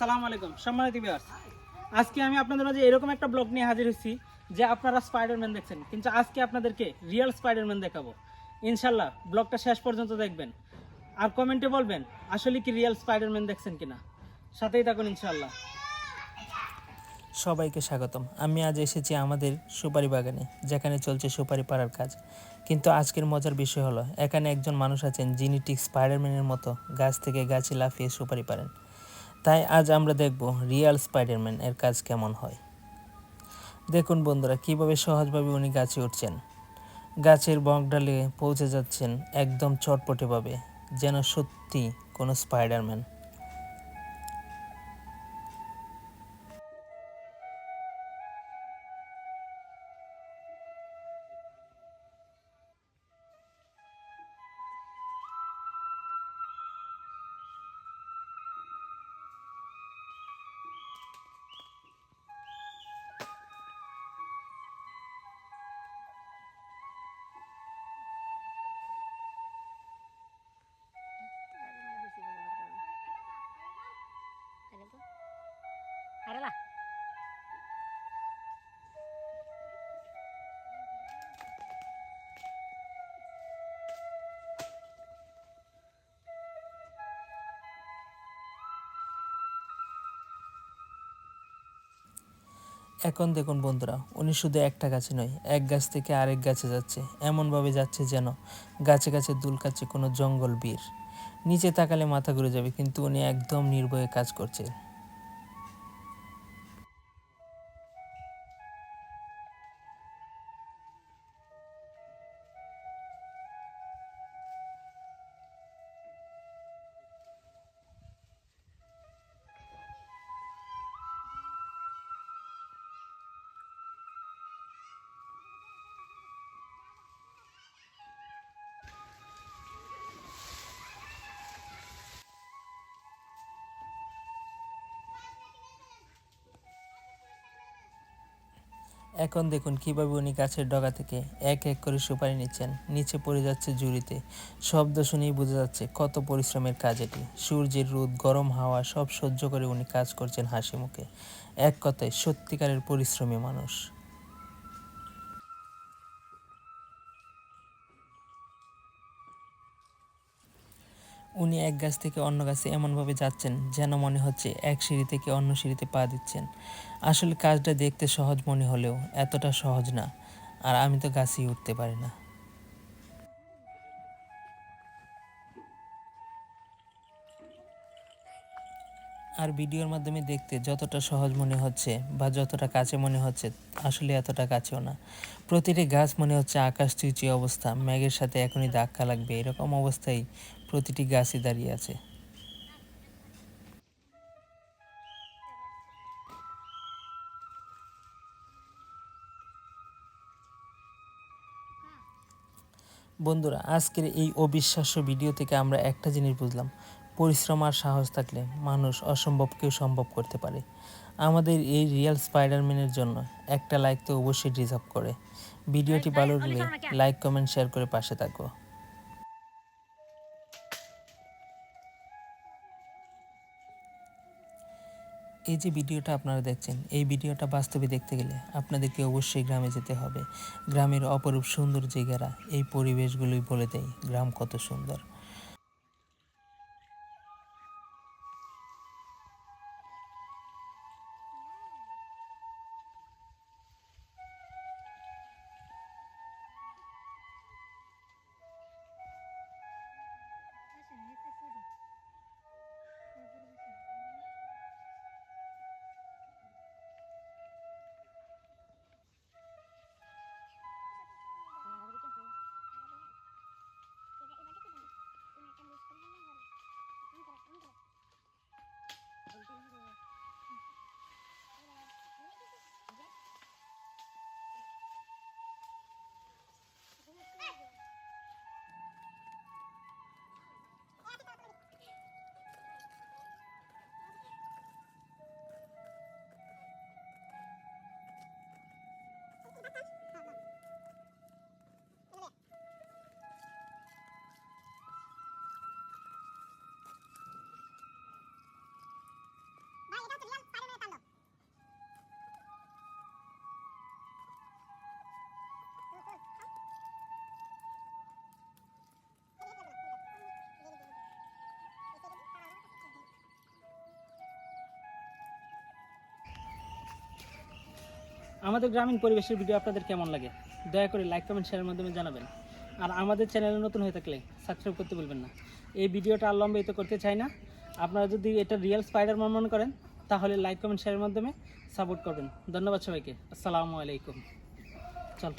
আসসালামু আলাইকুম, সম্মানিত ভিউয়ার্স আজকে আমি আপনাদের মাঝে এরকম একটা ব্লগ নিয়ে হাজির হচ্ছি যে আপনারা স্পাইডারম্যান দেখছেন, কিন্তু আজকে আপনাদেরকে রিয়েল স্পাইডারম্যান দেখাবো। ইনশাল্লাহ ব্লগটা শেষ পর্যন্ত দেখবেন। আর কমেন্টে বলবেন, আসলে কি রিয়েল স্পাইডারম্যান দেখছেন কিনা। সাথেই থাকুন ইনশাল্লাহ সবাইকে স্বাগতম। আমি আজ এসেছি আমাদের সুপারি বাগানে, যেখানে চলছে সুপারি পাড়ার কাজ। কিন্তু আজকের মজার বিষয় হলো, এখানে একজন মানুষ আছেন যিনি ঠিক স্পাইডারম্যানের মতো গাছ থেকে গাছে লাফিয়ে সুপারি পারেন তাই আজ আমরা দেখব রিয়াল স্পাইডারম্যান এর কাজ কেমন হয়। দেখুন বন্ধুরা, কীভাবে সহজভাবে উনি গাছে উঠছেন। গাছের বক ডালে পৌঁছে যাচ্ছেন একদম চটপটেভাবে, যেন সত্যি কোনো স্পাইডারম্যান। এখন দেখুন বন্ধুরা, উনি শুধু একটা গাছে নয়, এক গাছ থেকে আরেক গাছে যাচ্ছে, এমনভাবে যাচ্ছে যেন গাছে গাছে দুলকাচ্ছে কোনো জঙ্গল বীর। নিচে তাকালে মাথা ঘুরে যাবে, কিন্তু উনি একদম নির্ভয়ে কাজ করছে। এখন দেখুন কীভাবে উনি গাছের ডগা থেকে এক এক করে সুপারি নিচ্ছেন। নিচে পড়ে যাচ্ছে জুড়িতে শব্দ শুনেই বোঝা যাচ্ছে কত পরিশ্রমের কাজ এটি। সূর্যের রোদ, গরম হাওয়া সব সহ্য করে উনি কাজ করছেন হাসি মুখে। এক কথায় সত্যিকারের পরিশ্রমী মানুষ। উনি এক গাছ থেকে অন্য গাছে এমনভাবে যাচ্ছেন যেন মনে হচ্ছে এক সিঁড়ি থেকে অন্য সিঁড়িতে পা দিচ্ছেন। আসলে কাজটা দেখতে সহজ মনে হলেও এতটা সহজ না। আর আমি তো গাছেই উঠতে পারি না। আর ভিডিওর মাধ্যমে দেখতে যতটা সহজ মনে হচ্ছে বা যতটা কাছে মনে হচ্ছে, আসলে এতটা কাছেও না। প্রতিটি গাছ মনে হচ্ছে আকাশ চুচি অবস্থা, মেঘের সাথে এখনই ধাক্কা লাগবে, এরকম অবস্থায় প্রতিটি গাছই দাঁড়িয়ে আছে। বন্ধুরা, আজকের এই অবিশ্বাস্য ভিডিও থেকে আমরা একটা জিনিস বুঝলাম। পরিশ্রম আর সাহস থাকলে মানুষ অসম্ভবকেও সম্ভব করতে পারে। আমাদের এই রিয়েল স্পাইডারম্যানের জন্য একটা লাইক তো অবশ্যই ডিজার্ভ করে। ভিডিওটি ভালো লাগলে লাইক, কমেন্ট, শেয়ার করে পাশে থাকো। এই যে ভিডিওটা আপনারা দেখছেন, এই ভিডিওটা বাস্তবে দেখতে গেলে আপনাদেরকে অবশ্যই গ্রামে যেতে হবে। গ্রামের অপরূপ সুন্দর জায়গারা এই পরিবেশগুলোই বলে দেয় গ্রাম কত সুন্দর। আমাদের গ্রামীণ পরিবেশের ভিডিও আপনাদের কেমন লাগে? দয়া করে লাইক কমেন্ট শেয়ারের মাধ্যমে জানাবেন। আর আমাদের চ্যানেলে নতুন হয়ে থাকলে সাবস্ক্রাইব করতে বলবেন না। এই ভিডিওটা আর লম্বিত করতে চাই না। আপনারা যদি এটা রিয়েল স্পাইডারম্যান মনে করেন, তাহলে লাইক কমেন্ট শেয়ারের মাধ্যমে সাপোর্ট করবেন। ধন্যবাদ সবাইকে। আসসালামু আলাইকুম। চল।